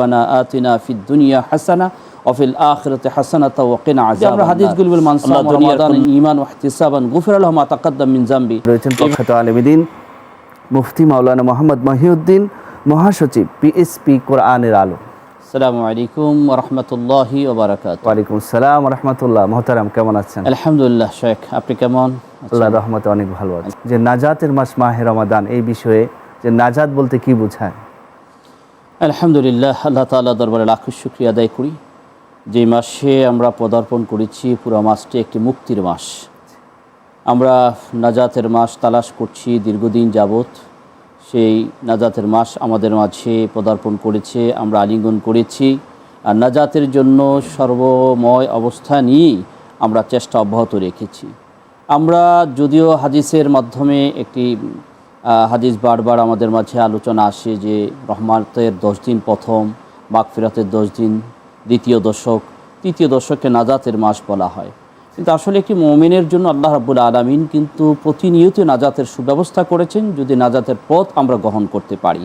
রব্বানা আতিনা ফিদ দুনিয়া হাসানা অফিল আখিরাতে হাসানাতা ওয়া কিনা আযাবান আমরা হাদিসগুলো বল মানসাম রমাদান ঈমান ওয়া ইহতিসাবান গুফিরা লাহু মা তাকাদ্দাম মিন জামবি। রয়েছেন প্রখ্যাত আলমদিন মুফতি মাওলানা মোহাম্মদ মহিউদ্দিন মহাসচিব পিএসপি কোরআনের আলো। আসসালামু আলাইকুম ওয়া রাহমাতুল্লাহি ওয়া বারাকাতুহু ওয়ালাইকুম সালাম রহমতুল্লাহ মোহতারাম কেমন আছেন? আলহামদুলিল্লাহ শেখ আপনি কেমন আল্লাহ রহমতে অনেক ভালো আছে। যে নাজাতের মাস মাহে রমাদান এই বিষয়ে যে নাজাত বলতে কি বোঝায়? আলহামদুলিল্লাহ, আল্লাহ তাআলা দরবারে লাখ শুকরিয়া আদায় করি। যে মাসে আমরা পদার্পণ করেছি, পুরো মাসটি একটি মুক্তির মাস। আমরা নাজাতের মাস তালাশ করছি দীর্ঘদিন যাবৎ। সেই নাজাতের মাস আমাদের মাঝে পদার্পণ করেছে, আমরা আলিঙ্গন করেছি। আর নাজাতের জন্য সর্বময় অবস্থা নিয়েই আমরা চেষ্টা অব্যাহত রেখেছি। আমরা যদিও হাদিসের মাধ্যমে একটি হাদিস বারবার আমাদের মাঝে আলোচনা আসে যে রহমাতের দশ দিন প্রথম, মাগফিরাতের দশ দিন দ্বিতীয় দশক, তৃতীয় দশককে নাজাতের মাস বলা হয়। কিন্তু আসলে একটি মমিনের জন্য আল্লাহ রাব্বুল আলামিন কিন্তু প্রতিনিয়ত নাজাতের সুব্যবস্থা করেছেন, যদি নাজাতের পথ আমরা গ্রহণ করতে পারি।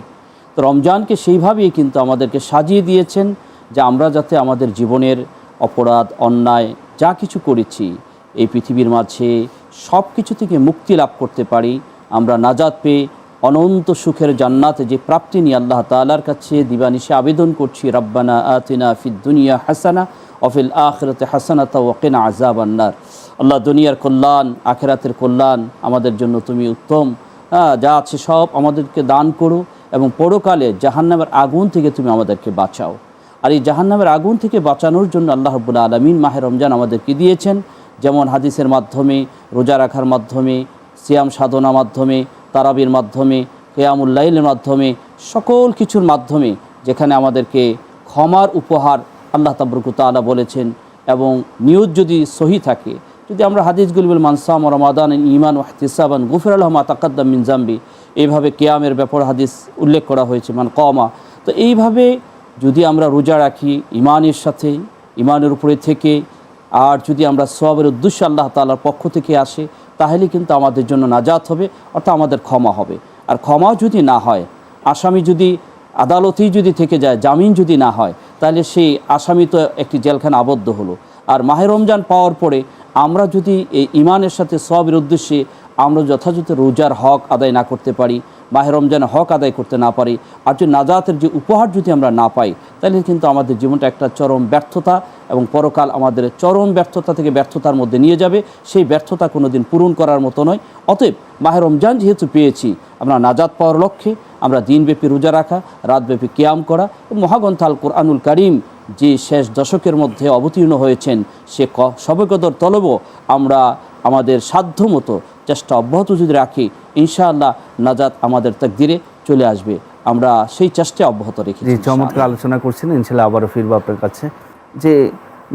তো রমজানকে সেইভাবেই কিন্তু আমাদেরকে সাজিয়ে দিয়েছেন যে আমরা যাতে আমাদের জীবনের অপরাধ, অন্যায় যা কিছু করেছি, এই পৃথিবীর মাঝে সব কিছু থেকে মুক্তি লাভ করতে পারি। আমরা নাজাত পেয়ে অনন্ত সুখের জান্নাতে যে প্রাপ্তি নিয়ে আল্লাহ তাআলার কাছে দিবানিশে আবেদন করছি রব্বানা আতিনা দুনিয়া হাসানা অফিল আখরতে হাসানা তা ওয়াকিনা আজাব আন্নার আল্লাহ দুনিয়ার কল্যাণ আখেরাতের কল্যাণ আমাদের জন্য তুমি উত্তম। হ্যাঁ, যা আছে সব আমাদেরকে দান করো এবং পরকালে জাহান্নামের আগুন থেকে তুমি আমাদেরকে বাঁচাও। আর এই জাহান্নামের আগুন থেকে বাঁচানোর জন্য আল্লাহ রব্বুল আলমিন মাহে রমজান আমাদেরকে দিয়েছেন। যেমন হাদিসের মাধ্যমে রোজা রাখার মাধ্যমে সিয়াম সাধনা মাধ্যমে, তারাবির মাধ্যমে কেয়ামুল্লাইলের মাধ্যমে, সকল কিছুর মাধ্যমে যেখানে আমাদেরকে ক্ষমার উপহার আল্লাহ তাবরুকু তাআলা বলেছেন এবং নিয়ত যদি সহি থাকে, যদি আমরা হাদিসগুলি বল মানসাম রমাদান ইমান ওয়াহতিসাবান গুফির আলহ মা তাকাদ্দাম মিন জাম্বি এইভাবে কেয়ামের ব্যাপার হাদিস উল্লেখ করা হয়েছে, মান কমা তো এইভাবে যদি আমরা রোজা রাখি ইমানের সাথে ইমানের উপরে থেকে, আর যদি আমরা সবের উদ্দেশ্য আল্লাহ তাআলার পক্ষ থেকে আসে তাহলে কিন্তু আমাদের জন্য নাজাত হবে, অর্থাৎ আমাদের ক্ষমা হবে। আর ক্ষমা যদি না হয়, আসামি যদি, আদালতেই যদি থেকে যায়, জামিন যদি না হয়, তাহলে সেই আসামি তো একটি জেলখানা আবদ্ধ হলো। আর মাহে রমজান পাওয়ার পরে আমরা যদি এই ইমানের সাথে সবের উদ্দেশ্যে আমরা যথাযথ রোজার হক আদায় না করতে পারি, মাহে রমজানের হক আদায় করতে না পারি, আর যদি নাজাতের যে উপহার যদি আমরা না পাই তাহলে কিন্তু আমাদের জীবনটা একটা চরম ব্যর্থতা এবং পরকাল আমাদের চরম ব্যর্থতা থেকে ব্যর্থতার মধ্যে নিয়ে যাবে। সেই ব্যর্থতা কোনো দিন পূরণ করার মতো নয়। অতএব মাহে রমজান যেহেতু পেয়েছি, আমরা নাজাদ পাওয়ার লক্ষ্যে, আমরা দিনব্যাপী রোজা রাখা, রাতব্যাপী কিয়াম করা মহাগ্রন্থ আল কোরআনুল করিম যে শেষ দশকের মধ্যে অবতীর্ণ হয়েছেন, সে ক সবেকদর তলবও আমরা আমাদের সাধ্য মতো চেষ্টা অব্যাহত যদি রাখি, ইনশাআল্লাহ নাজাত আমাদের তাকদিরে চলে আসবে। আমরা সেই চেষ্টা অব্যাহত রেখেছি যে চমৎকার আলোচনা করছেন ইনশাল্লাহ আবারও ফিরবো আপনার কাছে। যে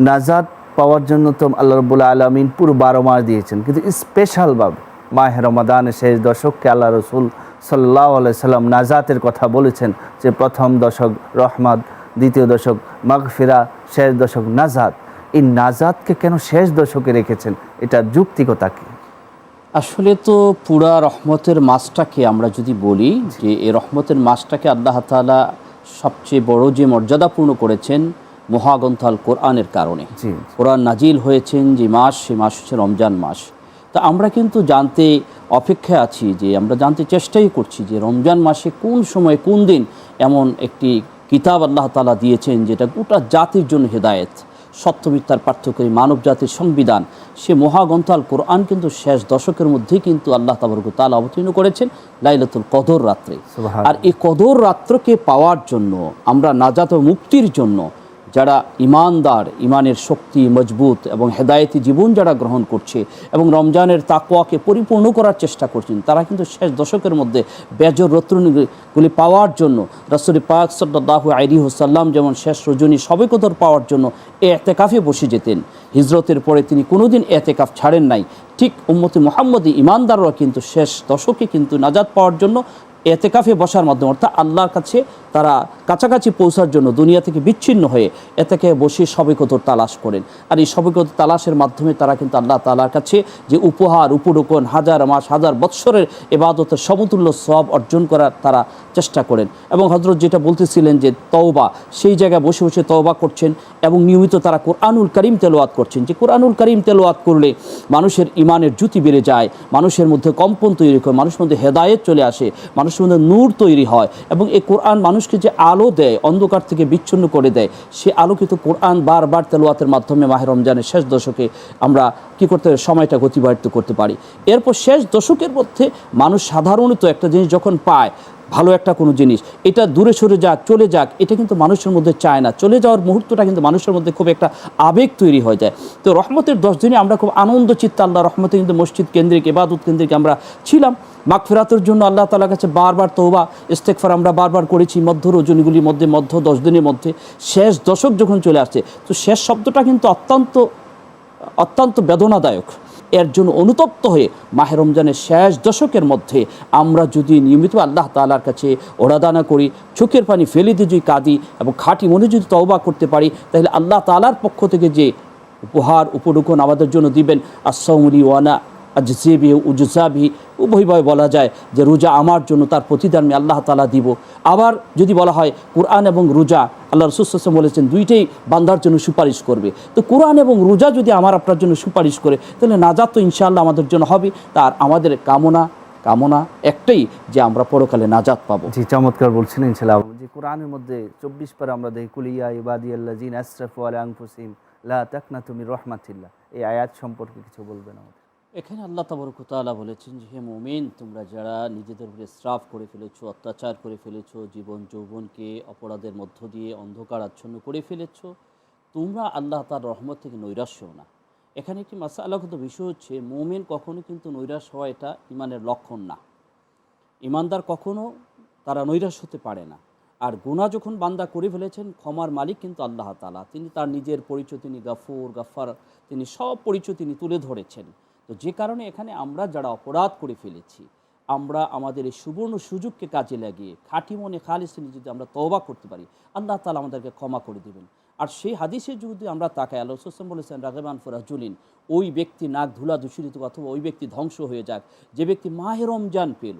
নাজাদ পাওয়ার জন্য তো আল্লাহ রবুল্লা আলমিন পুরো বারো মাস দিয়েছেন কিন্তু স্পেশালভাবে মাহে রমাদানের শেষ দশককে আল্লাহ রসুল সাল্লাহ সাল্লাম নাজাতের কথা বলেছেন যে প্রথম দশক রহমত দ্বিতীয় দশক মাগফিরা শেষ দশক নাজাত। এই নাজাতকে কেন শেষ দশকে রেখেছেন? এটার যুক্তিকতা কি? আসলে তো পুরা রহমতের মাসটাকে আমরা যদি বলি যে এই রহমতের মাসটাকে আল্লাহ তাআলা সবচেয়ে বড় যে মর্যাদাপূর্ণ করেছেন মহাগ্রন্থ আল কোরআনের কারণে। কোরআন নাজিল হয়েছেন যে মাস সে মাস হচ্ছে রমজান মাস। তা আমরা কিন্তু জানতে অপেক্ষায় আছি যে আমরা জানতে চেষ্টাই করছি যে রমজান মাসে কোন সময় কোন দিন এমন একটি কিতাব আল্লাহ তাআলা দিয়েছেন যেটা গোটা জাতির জন্য হেদায়েত। সত্য মিথ্যার পার্থক্য মানব জাতির সংবিধান। সে মহাগ্রন্থাল কোরআন কিন্তু শেষ দশকের মধ্যে কিন্তু আল্লাহ তাবরক তাল অবতীর্ণ করেছেন লাইলাতুল কদর রাত্রে। আর এই কদর রাত্রকে পাওয়ার জন্য আমরা নাজাত ও মুক্তির জন্য যারা ইমানদার, ইমানের শক্তি মজবুত এবং হেদায়েতি জীবন যারা গ্রহণ করছে এবং রমজানের তাকোয়াকে পরিপূর্ণ করার চেষ্টা করছেন, তারা কিন্তু শেষ দশকের মধ্যে বেজর রত্নগুলি পাওয়ার জন্য, রাসুল পাক সাল্লাহ আইরি হোসাল্লাম যেমন শেষ রজনী সবেকদর পাওয়ার জন্য এতেকাফে বসে যেতেন। হিজরতের পরে তিনি কোনোদিন এতেকাফ ছাড়েন নাই। ঠিক উম্মতি মোহাম্মদী ইমানদাররা কিন্তু শেষ দশকে কিন্তু নাজাদ পাওয়ার জন্য এতেকাফে বসার মাধ্যমে, অর্থাৎ আল্লাহর কাছে তারা কাছাকাছি পৌঁছার জন্য দুনিয়া থেকে বিচ্ছিন্ন হয়ে এ থেকে বসে সবেকতর তালাশ করেন। আর এই সবেকত তালাশের মাধ্যমে তারা কিন্তু আল্লাহ তালার কাছে যে উপহার উপরোপণ হাজার মাস, হাজার বৎসরের এবাদতের সমতুল্য সব অর্জন করার তারা চেষ্টা করেন। এবং হজরত যেটা বলতেছিলেন যে তওবা, সেই জায়গায় বসে বসে তওবা করছেন এবং নিয়মিত তারা কোরআনুল করিম তেলোয়াত করছেন। যে কোরআনুল করিম তেলোয়াত করলে মানুষের ইমানের জ্যুতি বেড়ে যায়, মানুষের মধ্যে কম্পন তৈরি হয়, মানুষের মধ্যে হেদায়েত চলে আসে, মানুষের মধ্যে নূর তৈরি হয় এবং এই কোরআন মানুষকে যে আলো দেয়, অন্ধকার থেকে বিচ্ছিন্ন করে দেয়, সে আলোকিত কোরআন বারবার তেলোয়াতের মাধ্যমে মাহের রমজানের শেষ দশকে আমরা কি করতে? সময়টা গতিবাহিত করতে পারি এরপর শেষ দশকের মধ্যে মানুষ সাধারণত একটা জিনিস যখন পায় ভালো একটা কোনো জিনিস। এটা দূরে সরে যাক, চলে যাক, এটা কিন্তু মানুষের মধ্যে চায় না। চলে যাওয়ার মুহূর্তটা কিন্তু মানুষের মধ্যে খুব একটা আবেগ তৈরি হয়ে যায়। তো রহমতের দশ দিনে আমরা খুব আনন্দ চিত্তে আল্লাহ রহমতে কিন্তু মসজিদ কেন্দ্রিক এবাদত কেন্দ্রিক আমরা ছিলাম। মাগফিরাতের জন্য আল্লাহ তালার কাছে বারবার তৌবা ইস্তেকফার আমরা বারবার করেছি মধ্য রজনীগুলির মধ্যে, মধ্য দশ দিনের মধ্যে। শেষ দশক যখন চলে আসছে, তো শেষ শব্দটা কিন্তু অত্যন্ত অত্যন্ত বেদনাদায়ক। এর জন্য অনুতপ্ত হয়ে মাহে রমজানের শেষ দশকের মধ্যে আমরা যদি নিয়মিত আল্লাহ তালার কাছে ওরাদানা করি, চোখের পানি ফেলে দিয়ে যদি কাঁদি এবং খাঁটি মনে যদি তওবা করতে পারি, তাহলে আল্লাহ তালার পক্ষ থেকে যে উপহার উপরোকন আমাদের জন্য দিবেন আসাউলি ওয়ানা আজসেবি উজসাবি, উভয়ভাবে বলা যায় যে রোজা আমার জন্য, তার প্রতিদান আমি আল্লাহ তালা দিব। আবার যদি বলা হয় কোরআন এবং রোজা, আল্লাহ রসুলাম বলেছেন, দুইটাই বান্দার জন্য সুপারিশ করবে। তো কোরআন এবং রোজা যদি আমার আপনার জন্য সুপারিশ করে, তাহলে নাজাত তো ইনশাআল্লাহ আমাদের জন্য হবে, তার আমাদের কামনা কামনা একটাই যে আমরা পরকালে নাজাত পাবো। জি, চমৎকার বলছিলেন ইনশাল্লাহ যে কোরআনের মধ্যে চব্বিশ পারা আমরা দেখি কুলিয়া ইবাদি আল্লাহ জিন আশরাফ আল আংফুসিম লা তাকনা তুমি রহমাতিল্লাহ। এই আয়াত সম্পর্কে কিছু বলবেন আমাদের। এখানে আল্লাহ তাবরকুতালা বলেছেন যে, হে মোমিন, তোমরা যারা নিজেদের উপরে শ্রাপ করে ফেলেছো, অত্যাচার করে ফেলেছো, জীবন যৌবনকে অপরাধের মধ্য দিয়ে অন্ধকার আচ্ছন্ন করে ফেলেছো, তোমরা আল্লাহ তার রহমত থেকে নৈরাশ্য না। এখানে একটি মাসা আল্লাহত বিষয় হচ্ছে, মোমেন কখনো কিন্তু নৈরাশ হওয়া এটা ইমানের লক্ষণ না। ইমানদার কখনো তারা নৈরাশ হতে পারে না। আর গুণা যখন বান্দা করে ফেলেছেন, ক্ষমার মালিক কিন্তু আল্লাহ তালা তিনি তার নিজের পরিচয় তিনি গাফুর গাফার তিনি সব পরিচয় তিনি তুলে ধরেছেন। তো যে কারণে এখানে আমরা যারা অপরাধ করে ফেলেছি, আমরা আমাদের এই সুবর্ণ সুযোগকে কাজে লাগিয়ে খাঁটি মনে খালিস যদি আমরা তওবা করতে পারি, আল্লাহ তালা আমাদেরকে ক্ষমা করে দেবেন। আর সেই হাদিসে যদি আমরা তাকাই, আল্লাহ বলেছেন রাগেবান ফরাজুলিন, ওই ব্যক্তি নাক ধুলা দূষিত অথবা ওই ব্যক্তি ধ্বংস হয়ে যাক, যে ব্যক্তি মাহে রমজান পেল,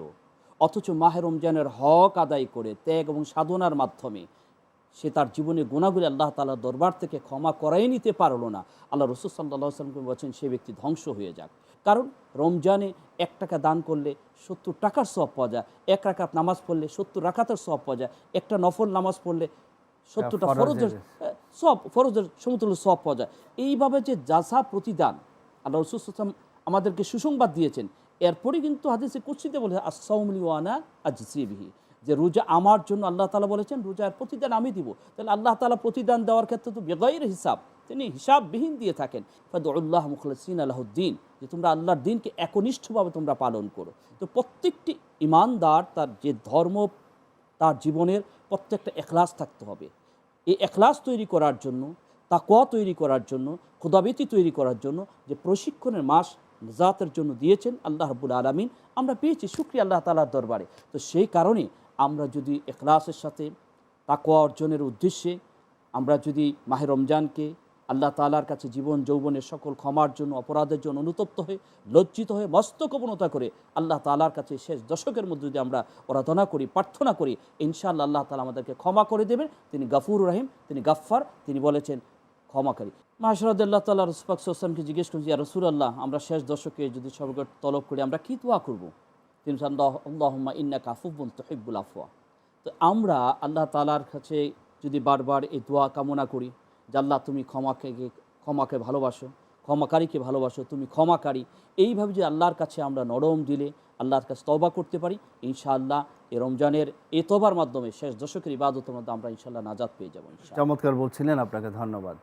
অথচ মাহে রমজানের হক আদায় করে ত্যাগ এবং সাধনার মাধ্যমে সে তার জীবনে গুণাগুলি আল্লাহ তালার দরবার থেকে ক্ষমা করাই নিতে পারল না। আল্লাহ রসুল সাল্লাহ সাল্লামকে বলছেন সে ব্যক্তি ধ্বংস হয়ে যাক। কারণ রমজানে এক টাকা দান করলে সত্তর টাকার সব পাওয়া যায় এক রাকাত নামাজ পড়লে সত্তর রাকাতের সব পাওয়া যায় একটা নফল নামাজ পড়লে সত্তরটা ফরজের। সব ফরজের সমতুল্য সব পাওয়া যায়। এইভাবে যে যাসা প্রতিদান আল্লাহ রসুল সাল্লাম আমাদেরকে সুসংবাদ দিয়েছেন এরপরে কিন্তু হাদিসে কুচ্ছিতে বলে আসাউমলি ওয়ানা আজিবিহি যে রোজা আমার জন্য আল্লাহ তালা বলেছেন, রোজার প্রতিদান আমি দিব। তাহলে আল্লাহ তালা প্রতিদান দেওয়ার ক্ষেত্রে তো বেগয়ের হিসাব, তিনি হিসাববিহীন দিয়ে থাকেন। ফদুল্লাহ মুখলসিন আল্লাহদ্দিন যে তোমরা আল্লাহর দিনকে একনিষ্ঠভাবে তোমরা পালন করো। তো প্রত্যেকটি ইমানদার তার যে ধর্ম, তার জীবনের প্রত্যেকটা এখলাস থাকতে হবে। এই এখলাস তৈরি করার জন্য তাকোয়া তৈরি করার জন্য ক্ষুদাবেতি তৈরি করার জন্য, যে প্রশিক্ষণের মাস নিজাতের জন্য দিয়েছেন আল্লাহ রবুল আলমিন, আমরা পেয়েছি, শুক্রিয়া আল্লাহ তালার দরবারে। তো সেই কারণে আমরা যদি এখলাসের সাথে তাকোয়া অর্জনের উদ্দেশ্যে, আমরা যদি মাহে রমজানকে আল্লাহ তালার কাছে জীবন, যৌবনের সকল ক্ষমার জন্য, অপরাধের জন্য অনুতপ্ত হয়ে, লজ্জিত হয়ে, মস্তক অবনতা করে আল্লাহ তালার কাছে শেষ দশকের মধ্যে যদি আমরা আরাধনা করি, প্রার্থনা করি, ইনশাআল্লাহ আল্লাহ তালা আমাদেরকে ক্ষমা করে দেবেন। তিনি গাফুর রাহিম, তিনি গাফফার, তিনি বলেছেন ক্ষমাকারী। মাহসরাদুল্লাহ তাল্লাহ রসুফাকসাল্লামকে জিজ্ঞেস করছি রসুল আল্লাহ আমরা শেষ দশকে যদি সবকে তলব করি, আমরা কী দোয়া করব? তিনি আল্লাহম্মা ইন্না কাফুবুল তহিবুল আফওয়া। তো আমরা আল্লাহ তালার কাছে যদি বারবার এই দোয়া কামনা করি যে, আল্লাহ, তুমি ক্ষমাকে ক্ষমাকে ভালোবাসো, ক্ষমাকারীকে ভালোবাসো, তুমি ক্ষমাকারী। এইভাবে যে আল্লাহর কাছে আমরা নরম দিলে আল্লাহর কাছে তবা করতে পারি, ইনশাআল্লাহ এই রমজানের এ তবার মাধ্যমে শেষ দশকের ইবাদতের মধ্যে আমরা ইনশাআল্লাহ নাজাদ পেয়ে যাব চমৎকার বলছিলেন, আপনাকে ধন্যবাদ।